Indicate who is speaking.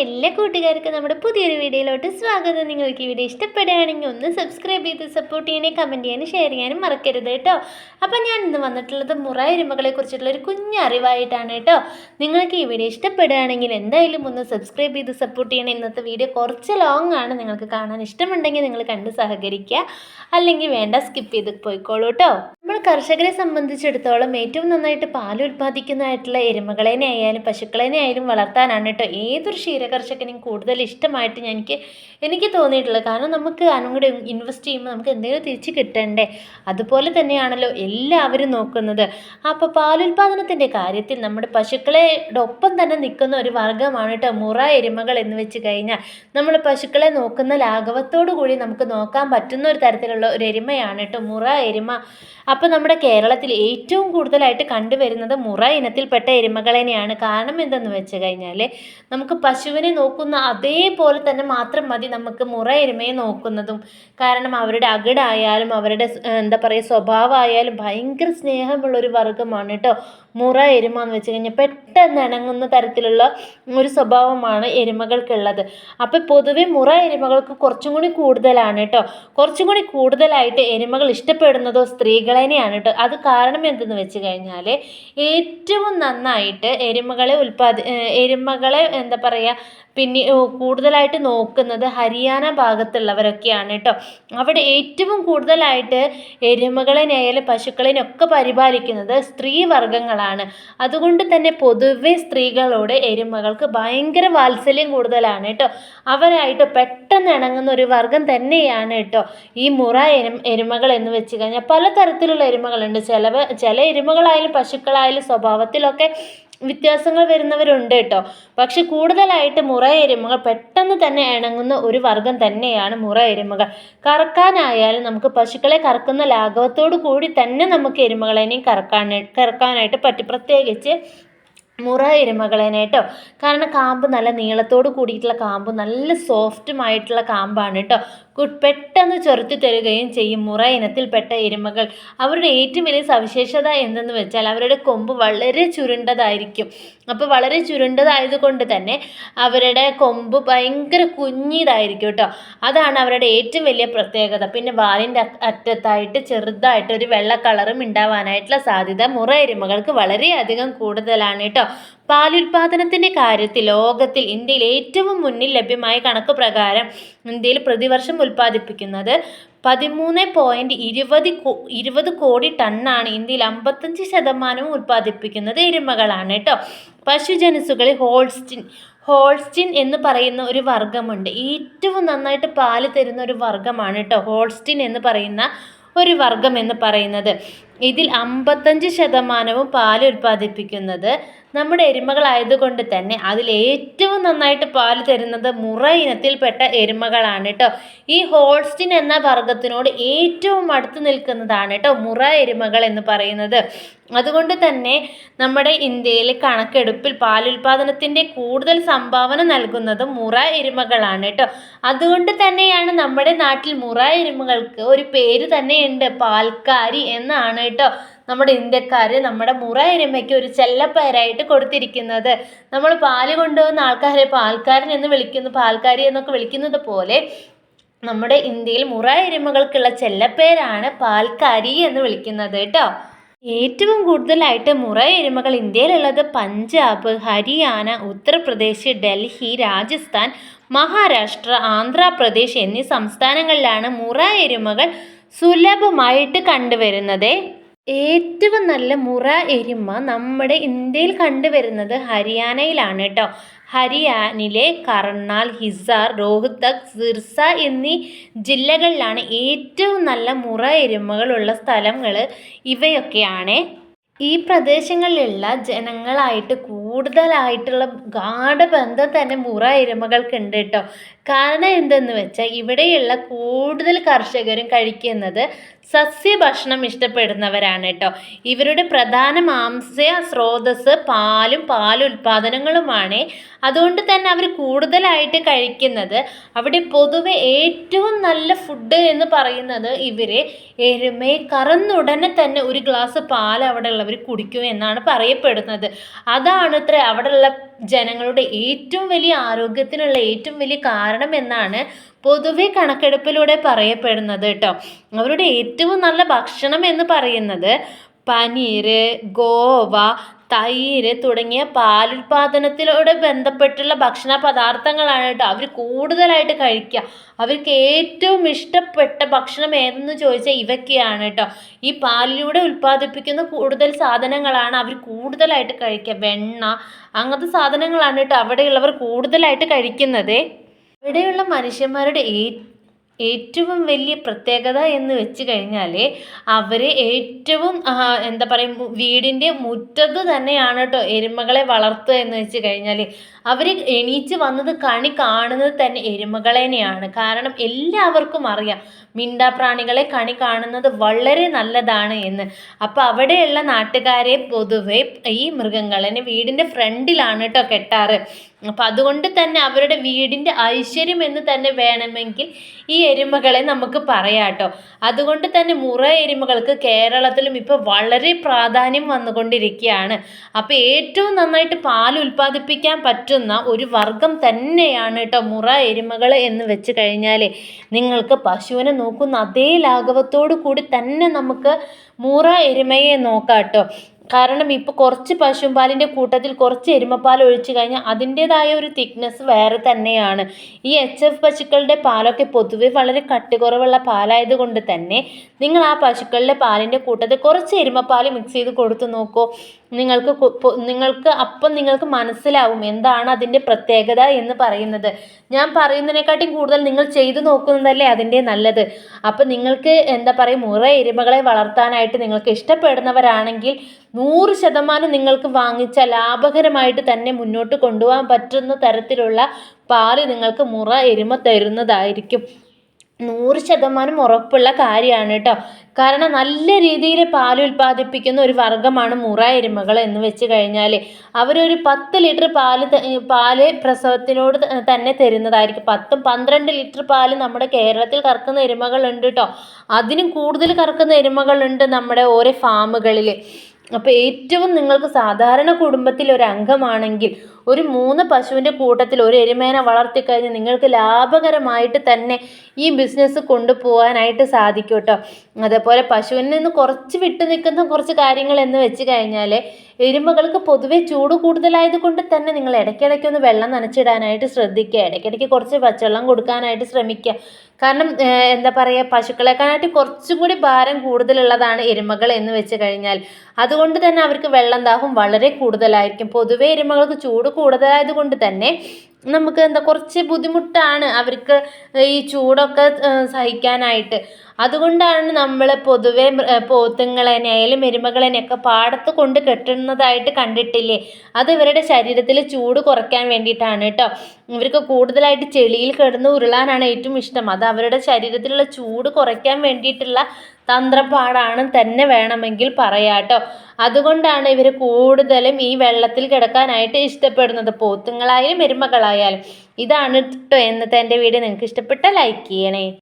Speaker 1: എല്ലാ കൂട്ടുകാർക്കും നമ്മുടെ പുതിയൊരു വീഡിയോയിലോട്ട് സ്വാഗതം. നിങ്ങൾക്ക് ഈ വീഡിയോ ഇഷ്ടപ്പെടുകയാണെങ്കിൽ ഒന്ന് സബ്സ്ക്രൈബ് ചെയ്ത് സപ്പോർട്ട് ചെയ്യാനും കമന്റ് ചെയ്യാനും ഷെയർ ചെയ്യാനും മറക്കരുത് കേട്ടോ. അപ്പോൾ ഞാൻ ഇന്ന് വന്നിട്ടുള്ളത് മുറ എരുമകളെ കുറിച്ചിട്ടുള്ള ഒരു കുഞ്ഞറിവായിട്ടാണ് കേട്ടോ. നിങ്ങൾക്ക് ഈ വീഡിയോ ഇഷ്ടപ്പെടുകയാണെങ്കിൽ എന്തായാലും ഒന്ന് സബ്സ്ക്രൈബ് ചെയ്ത് സപ്പോർട്ട് ചെയ്യണം. ഇന്നത്തെ വീഡിയോ കുറച്ച് ലോങ് ആണ്. നിങ്ങൾക്ക് കാണാൻ ഇഷ്ടമുണ്ടെങ്കിൽ നിങ്ങൾ കണ്ട് സഹകരിക്കുക. അല്ലെങ്കിൽ വേണ്ട സ്കിപ്പ് ചെയ്ത് പോയിക്കോളൂ കേട്ടോ. നമ്മൾ കർഷകരെ സംബന്ധിച്ചിടത്തോളം ഏറ്റവും നന്നായിട്ട് പാൽ ഉൽപ്പാദിക്കുന്നതായിട്ടുള്ള എരുമകളേനെ ആയാലും പശുക്കളേനെ ആയാലും വളർത്താനാണ് കേട്ടോ ഏതൊരു ക്ഷീരകർഷകനും കൂടുതൽ ഇഷ്ടമായിട്ട് എനിക്ക് എനിക്ക് തോന്നിയിട്ടുള്ളത്. കാരണം നമുക്ക് അങ്ങോട്ട് ഇൻവെസ്റ്റ് ചെയ്യുമ്പോൾ നമുക്ക് എന്തെങ്കിലും തിരിച്ച് കിട്ടണ്ടേ? അതുപോലെ തന്നെയാണല്ലോ എല്ലാവരും നോക്കുന്നത്. അപ്പോൾ പാലുൽപാദനത്തിന്റെ കാര്യത്തിൽ നമ്മുടെ പശുക്കളെയുടെ ഒപ്പം തന്നെ നിൽക്കുന്ന ഒരു വർഗമാണ് കേട്ടോ മുറ എരുമകൾ എന്ന് വെച്ച് കഴിഞ്ഞാൽ. നമ്മൾ പശുക്കളെ നോക്കുന്ന ലാഘവത്തോടു കൂടി നമുക്ക് നോക്കാൻ പറ്റുന്ന ഒരു തരത്തിലുള്ള ഒരു എരുമയാണ് കേട്ടോ മുറ എരുമ. അപ്പോൾ നമ്മുടെ കേരളത്തിൽ ഏറ്റവും കൂടുതലായിട്ട് കണ്ടുവരുന്നത് മുറ ഇനത്തിൽപ്പെട്ട എരുമകളെയാണ് കാരണം എന്തെന്ന് വെച്ച് കഴിഞ്ഞാൽ നമുക്ക് പശുവിനെ നോക്കുന്ന അതേപോലെ തന്നെ മാത്രം മതി നമുക്ക് മുറ എരുമയെ നോക്കുന്നതും. കാരണം അവരുടെ അകിടായാലും അവരുടെ എന്താ പറയുക സ്വഭാവമായാലും ഭയങ്കര സ്നേഹമുള്ളൊരു വർഗമാണ് കേട്ടോ. മുറ എരുമ എന്ന് വെച്ച് കഴിഞ്ഞാൽ പെട്ടെന്ന് ഇണങ്ങുന്ന തരത്തിലുള്ള ഒരു സ്വഭാവമാണ് എരുമകൾക്കുള്ളത്. അപ്പോൾ പൊതുവെ മുറ എരുമകൾക്ക് കുറച്ചും കൂടി കൂടുതലാണ് കേട്ടോ കുറച്ചും കൂടി കൂടുതലായിട്ട് എരുമകൾ ഇഷ്ടപ്പെടുന്നതോ സ്ത്രീകളെനെയാണ് കേട്ടോ അത് കാരണം എന്തെന്ന് വെച്ച് കഴിഞ്ഞാൽ ഏറ്റവും നന്നായിട്ട് എരുമകളെ ഉൽപ്പാദി എരുമകളെ എന്താ പറയുക പിന്നെ കൂടുതലായിട്ട് നോക്കുന്നത് ഹരിയാന ഭാഗത്തുള്ളവരൊക്കെയാണ് കേട്ടോ. അവിടെ ഏറ്റവും കൂടുതലായിട്ട് എരുമകളെയായാലും പശുക്കളെയൊക്കെ പരിപാലിക്കുന്നത് സ്ത്രീ വർഗങ്ങളാണ് അതുകൊണ്ട് തന്നെ പൊതുവെ സ്ത്രീകളോട് എരുമകൾക്ക് ഭയങ്കര വാത്സല്യം കൂടുതലാണ് കേട്ടോ. അവരായിട്ട് പെട്ടെന്ന് ഇണങ്ങുന്ന ഒരു വർഗം തന്നെയാണ് കേട്ടോ. ഈ മുറ എരും എരുമകൾ എന്ന് വെച്ച് കഴിഞ്ഞാൽ പലതരത്തിലുള്ള എരുമകളുണ്ട്. ചിലവ ചില എരുമകളായാലും പശുക്കളായാലും സ്വഭാവത്തിലൊക്കെ വ്യത്യാസങ്ങൾ വരുന്നവരുണ്ട് കേട്ടോ. പക്ഷെ കൂടുതലായിട്ട് മുറ എരുമകൾ പെട്ടെന്ന് തന്നെ ഇണങ്ങുന്ന ഒരു വർഗം തന്നെയാണ് മുറ എരുമകൾ. കറക്കാനായാലും നമുക്ക് പശുക്കളെ കറക്കുന്ന ലാഘവത്തോടു കൂടി തന്നെ നമുക്ക് എരുമകളെയും കറക്കാൻ കറക്കാനായിട്ട് പറ്റും. പ്രത്യേകിച്ച് മുറ എരുമകളേനെ കേട്ടോ. കാരണം കാമ്പ് നല്ല നീളത്തോട് കൂടിയിട്ടുള്ള കാമ്പ് നല്ല സോഫ്റ്റുമായിട്ടുള്ള കാമ്പാണ് കേട്ടോ. പെട്ടെന്ന് ചൊറുത്തി തരുകയും ചെയ്യും. മുറ ഇനത്തിൽപ്പെട്ട എരുമകൾ. അവരുടെ ഏറ്റവും വലിയ സവിശേഷത എന്തെന്ന് വെച്ചാൽ അവരുടെ കൊമ്പ് വളരെ ചുരുണ്ടതായിരിക്കും. അപ്പോൾ വളരെ ചുരുണ്ടതായതുകൊണ്ട് തന്നെ അവരുടെ കൊമ്പ് ഭയങ്കര കുഞ്ഞിതായിരിക്കും കേട്ടോ. അതാണ് അവരുടെ ഏറ്റവും വലിയ പ്രത്യേകത. പിന്നെ വാലിന്റെ അറ്റത്തായിട്ട് ചെറുതായിട്ട് ഒരു വെള്ള കളറും ഉണ്ടാവാനായിട്ടുള്ള സാധ്യത മുറ എരുമകൾക്ക് വളരെയധികം കൂടുതലാണ് കേട്ടോ. പാലുൽപാദനത്തിന്റെ കാര്യത്തിൽ ലോകത്തിൽ ഇന്ത്യയിൽ ഏറ്റവും മുന്നിൽ ലഭ്യമായ കണക്ക് പ്രകാരം ഇന്ത്യയിൽ പ്രതിവർഷം ഉൽപ്പാദിപ്പിക്കുന്നത് പതിമൂന്ന് പോയിന്റ് ഇരുപത് ഇരുപത് കോടി ടണ്ണാണ്. ഇന്ത്യയിൽ അമ്പത്തഞ്ച് ശതമാനവും ഉൽപ്പാദിപ്പിക്കുന്നത് എരുമകളാണ് കേട്ടോ. പശുജനുസുകളിൽ ഹോൾസ്റ്റിൻ ഹോൾസ്റ്റിൻ എന്ന് പറയുന്ന ഒരു വർഗമുണ്ട്. ഏറ്റവും നന്നായിട്ട് പാൽ തരുന്ന ഒരു വർഗമാണ് കേട്ടോ. ഹോൾസ്റ്റിൻ എന്ന് പറയുന്ന ഒരു വർഗം എന്ന് പറയുന്നത്. ഇതിൽ അമ്പത്തഞ്ച് ശതമാനവും പാൽ ഉൽപ്പാദിപ്പിക്കുന്നത് നമ്മുടെ എരുമകളായതുകൊണ്ട് തന്നെ അതിൽ ഏറ്റവും നന്നായിട്ട് പാൽ തരുന്നത് മുറ ഇനത്തിൽപ്പെട്ട എരുമകളാണ് കേട്ടോ. ഈ ഹോൾസ്റ്റിൻ എന്ന വർഗത്തിനോട് ഏറ്റവും അടുത്ത് നിൽക്കുന്നതാണ് കേട്ടോ മുറ എരുമകൾ എന്ന് പറയുന്നത്. അതുകൊണ്ട് തന്നെ നമ്മുടെ ഇന്ത്യയിലെ കണക്കെടുപ്പിൽ പാലുൽപാദനത്തിന്റെ കൂടുതൽ സംഭാവന നൽകുന്നത് മുറ എരുമകളാണ് കേട്ടോ. അതുകൊണ്ട് തന്നെയാണ് നമ്മുടെ നാട്ടിൽ മുറ എരുമകൾക്ക് ഒരു പേര് തന്നെയുണ്ട് പാൽക്കാരി എന്നാണ് കേട്ടോ. നമ്മുടെ ഇന്ത്യക്കാർ നമ്മുടെ മുറ എരുമയ്ക്ക് ഒരു ചെല്ലപ്പേരായിട്ട് കൊടുത്തിരിക്കുന്നത്. നമ്മൾ പാൽ കൊണ്ടുവന്ന ആൾക്കാരെ പാൽക്കാരൻ എന്ന് വിളിക്കുന്നു പാൽക്കാരി എന്നൊക്കെ വിളിക്കുന്നത് പോലെ നമ്മുടെ ഇന്ത്യയിൽ മുറ എരുമകൾക്കുള്ള ചെല്ലപ്പേരാണ് പാൽക്കാരി എന്ന് വിളിക്കുന്നത് കേട്ടോ. ഏറ്റവും കൂടുതലായിട്ട് മുറ എരുമകൾ ഇന്ത്യയിലുള്ളത് പഞ്ചാബ് ഹരിയാന ഉത്തർപ്രദേശ് ഡൽഹി രാജസ്ഥാൻ മഹാരാഷ്ട്ര ആന്ധ്രാപ്രദേശ് എന്നീ സംസ്ഥാനങ്ങളിലാണ് മുറ എരുമകൾ സുലഭമായിട്ട് കണ്ടുവരുന്നത്. ഏറ്റവും നല്ല മുറ എരുമ നമ്മുടെ ഇന്ത്യയിൽ കണ്ടുവരുന്നത് ഹരിയാനയിലാണ് കേട്ടോ. ഹരിയാനയിലെ കർണാൽ ഹിസാർ രോഹ്തക് സിർസ എന്നീ ജില്ലകളിലാണ് ഏറ്റവും നല്ല മുറ എരുമകളുള്ള സ്ഥലങ്ങൾ ഇവയൊക്കെയാണ്. ഈ പ്രദേശങ്ങളിലുള്ള ജനങ്ങളായിട്ട് കൂടുതലായിട്ടുള്ള ഗാഠബന്ധം തന്നെ മുറ എരുമകൾക്കുണ്ട് കേട്ടോ. കാരണം എന്തെന്ന് വെച്ചാൽ ഇവിടെയുള്ള കൂടുതൽ കർഷകരും കഴിക്കുന്നത് സസ്യഭക്ഷണം ഇഷ്ടപ്പെടുന്നവരാണ് കേട്ടോ. ഇവരുടെ പ്രധാന മാംസ്യ സ്രോതസ് പാലും പാലുൽപാദനങ്ങളുമാണ് അതുകൊണ്ട് തന്നെ അവർ കൂടുതലായിട്ട് കഴിക്കുന്നത് അവിടെ പൊതുവെ ഏറ്റവും നല്ല ഫുഡ് എന്ന് പറയുന്നത് ഇവർ എരുമയെ കറന്നുടനെ തന്നെ ഒരു ഗ്ലാസ് പാൽ അവിടെ ഉള്ളവർ കുടിക്കും എന്നാണ് പറയപ്പെടുന്നത്. അതാണ് അത്ര അവിടെയുള്ള ജനങ്ങളുടെ ഏറ്റവും വലിയ ആരോഗ്യത്തിനുള്ള ഏറ്റവും വലിയ കാരണം എന്നാണ് പൊതുവെ കണക്കെടുപ്പിലൂടെ പറയപ്പെടുന്നത് കേട്ടോ. അവരുടെ ഏറ്റവും നല്ല ഭക്ഷണം എന്ന് പറയുന്നത് പനീർ ഗോവ തൈര് തുടങ്ങിയ പാലുൽപാദനത്തിലൂടെ ബന്ധപ്പെട്ടുള്ള ഭക്ഷണ പദാർത്ഥങ്ങളാണ് കേട്ടോ. അവർ കൂടുതലായിട്ട് കഴിക്കുക അവർക്ക് ഏറ്റവും ഇഷ്ടപ്പെട്ട ഭക്ഷണം ഏതെന്ന് ചോദിച്ചാൽ ഇവയ്ക്കാണ് കേട്ടോ. ഈ പാലിലൂടെ ഉൽപ്പാദിപ്പിക്കുന്ന കൂടുതൽ സാധനങ്ങളാണ് അവർ കൂടുതലായിട്ട് കഴിക്കുക വെണ്ണ അങ്ങനത്തെ സാധനങ്ങളാണ് കേട്ടോ അവിടെയുള്ളവർ കൂടുതലായിട്ട് കഴിക്കുന്നത്. ഇവിടെയുള്ള മനുഷ്യന്മാരുടെ ഏ ഏറ്റവും വലിയ പ്രത്യേകത എന്ന് വെച്ച് കഴിഞ്ഞാൽ അവർ ഏറ്റവും എന്താ പറയുക വീടിന്റെ മുറ്റത്ത് തന്നെയാണ് കേട്ടോ എരുമകളെ വളർത്തുക എന്ന് വെച്ച് കഴിഞ്ഞാൽ അവർ എണീച്ച് വന്നത് കണി കാണുന്നത് തന്നെ എരുമകളേനെയാണ് കാരണം എല്ലാവർക്കും അറിയാം മിണ്ടാപ്രാണികളെ കണി കാണുന്നത് വളരെ നല്ലതാണ് എന്ന്. അപ്പോൾ അവിടെയുള്ള നാട്ടുകാരെ പൊതുവെ ഈ മൃഗങ്ങളെ വീടിന്റെ ഫ്രണ്ടിലാണ് കേട്ടോ കെട്ടാറ്. അപ്പം അതുകൊണ്ട് തന്നെ അവരുടെ വീടിന്റെ ഐശ്വര്യം എന്ന് തന്നെ വേണമെങ്കിൽ ഈ എരുമകളെ നമുക്ക് പറയാം അതുകൊണ്ട് തന്നെ മുറ എരുമകൾക്ക് കേരളത്തിലും ഇപ്പോൾ വളരെ പ്രാധാന്യം വന്നുകൊണ്ടിരിക്കുകയാണ്. അപ്പോൾ ഏറ്റവും നന്നായിട്ട് പാൽ ഉൽപ്പാദിപ്പിക്കാൻ പറ്റുന്ന ഒരു വർഗം തന്നെയാണ് കേട്ടോ മുറ എരുമകൾ എന്ന് വെച്ച് കഴിഞ്ഞാൽ നിങ്ങൾക്ക് പശുവിനെ നോക്കുന്ന അതേ ലാഘവത്തോടു കൂടി തന്നെ നമുക്ക് മുറ എരുമയെ നോക്കാം കേട്ടോ. കാരണം ഇപ്പോൾ കുറച്ച് പശുമ്പാലിന്റെ കൂട്ടത്തിൽ കുറച്ച് എരുമപ്പാൽ ഒഴിച്ചു കഴിഞ്ഞാൽ അതിന്റേതായ ഒരു തിക്നെസ് വേറെ തന്നെയാണ്. ഈ എച്ച് എഫ് പശുക്കളുടെ പാലൊക്കെ പൊതുവെ വളരെ കട്ടി കുറവുള്ള പാലായതുകൊണ്ട് തന്നെ നിങ്ങൾ ആ പശുക്കളുടെ പാലിന്റെ കൂട്ടത്തിൽ കുറച്ച് എരുമപ്പാൽ മിക്സ് ചെയ്ത് കൊടുത്തു നോക്കൂ. നിങ്ങൾക്ക് നിങ്ങൾക്ക് അപ്പം നിങ്ങൾക്ക് മനസ്സിലാവും എന്താണ് അതിന്റെ പ്രത്യേകത എന്ന് പറയുന്നത്. ഞാൻ പറയുന്നതിനെക്കാട്ടിയും കൂടുതൽ നിങ്ങൾ ചെയ്തു നോക്കുന്നതല്ലേ അതിന്റെ നല്ലത്. അപ്പം നിങ്ങൾക്ക് എന്താ പറയുക മുറ എരുമകളെ വളർത്താനായിട്ട് നിങ്ങൾക്ക് ഇഷ്ടപ്പെടുന്നവരാണെങ്കിൽ നൂറ് ശതമാനം നിങ്ങൾക്ക് വാങ്ങിച്ച ലാഭകരമായിട്ട് തന്നെ മുന്നോട്ട് കൊണ്ടുപോകാൻ പറ്റുന്ന തരത്തിലുള്ള പാൽ നിങ്ങൾക്ക് മുറ എരുമ തരുന്നതായിരിക്കും. നൂറ് ശതമാനം ഉറപ്പുള്ള കാര്യമാണ് കേട്ടോ. കാരണം നല്ല രീതിയിൽ പാൽ ഉൽപ്പാദിപ്പിക്കുന്ന ഒരു വർഗമാണ് മുറ എരുമകൾ എന്ന് വെച്ച് കഴിഞ്ഞാൽ അവരൊരു പത്ത് ലിറ്റർ പാൽ പാൽ പ്രസവത്തിനോട് തന്നെ തരുന്നതായിരിക്കും. പത്തും പന്ത്രണ്ട് ലിറ്റർ പാൽ നമ്മുടെ കേരളത്തിൽ കറക്കുന്ന എരുമകളുണ്ട് കേട്ടോ. അതിനും കൂടുതൽ കറക്കുന്ന എരുമകളുണ്ട് നമ്മുടെ ഓരോ ഫാമുകളിൽ. അപ്പോൾ ഏറ്റവും നിങ്ങൾക്ക് സാധാരണ കുടുംബത്തിൽ ഒരു അംഗമാണെങ്കിൽ ഒരു മൂന്ന് പശുവിന്റെ കൂട്ടത്തിൽ ഒരു എരുമേനെ വളർത്തിക്കഴിഞ്ഞ് നിങ്ങൾക്ക് ലാഭകരമായിട്ട് തന്നെ ഈ ബിസിനസ് കൊണ്ടുപോകാനായിട്ട് സാധിക്കും കേട്ടോ അതേപോലെ പശുവിൽ നിന്ന് കുറച്ച് വിട്ടു നിൽക്കുന്ന കുറച്ച് കാര്യങ്ങൾ എന്ന് വെച്ച് കഴിഞ്ഞാൽ എരുമകൾക്ക് പൊതുവേ ചൂട് കൂടുതലായത് കൊണ്ട് തന്നെ നിങ്ങൾ ഇടയ്ക്കിടയ്ക്ക് ഒന്ന് വെള്ളം നനച്ചിടാനായിട്ട് ശ്രദ്ധിക്കുക ഇടയ്ക്കിടയ്ക്ക് കുറച്ച് പച്ചവെള്ളം കൊടുക്കാനായിട്ട് ശ്രമിക്കുക. കാരണം എന്താ പറയുക പശുക്കളെക്കാളായിട്ട് കുറച്ചും കൂടി ഭാരം കൂടുതലുള്ളതാണ് എരുമകൾ എന്ന് വെച്ച് കഴിഞ്ഞാൽ. അതുകൊണ്ട് തന്നെ അവർക്ക് വെള്ളം ദാഹം വളരെ കൂടുതലായിരിക്കും. പൊതുവേ എരുമകൾക്ക് ചൂട് കൂടുതലായത് കൊണ്ട് തന്നെ നമുക്ക് എന്താ കുറച്ച് ബുദ്ധിമുട്ടാണ് അവർക്ക് ഈ ചൂടൊക്കെ സഹിക്കാനായിട്ട്. അതുകൊണ്ടാണ് നമ്മൾ പൊതുവെ പോത്തുങ്ങളെയായാലും എരുമകളെയൊക്കെ പാടത്ത് കൊണ്ട് കെട്ടുന്നതായിട്ട് കണ്ടിട്ടില്ലേ? അത് ഇവരുടെ ശരീരത്തിൽ ചൂട് കുറയ്ക്കാൻ വേണ്ടിയിട്ടാണ് കേട്ടോ. ഇവർക്ക് കൂടുതലായിട്ട് ചെളിയിൽ കിടന്ന് ഉരുളാനാണ് ഏറ്റവും ഇഷ്ടം. അത് അവരുടെ ശരീരത്തിലുള്ള ചൂട് കുറയ്ക്കാൻ വേണ്ടിയിട്ടുള്ള തന്ത്രപ്പാടാണ് തന്നെ വേണമെങ്കിൽ പറയാം കേട്ടോ. അതുകൊണ്ടാണ് ഇവർ കൂടുതലും ഈ വെള്ളത്തിൽ കിടക്കാനായിട്ട് ഇഷ്ടപ്പെടുന്നത്. പോത്തുങ്ങളായാലും എരുമകളായാലും. ഇതാണ് കേട്ടോ ഇന്നത്തെ എന്റെ വീഡിയോ. നിങ്ങൾക്ക് ഇഷ്ടപ്പെട്ട ലൈക്ക് ചെയ്യണേ.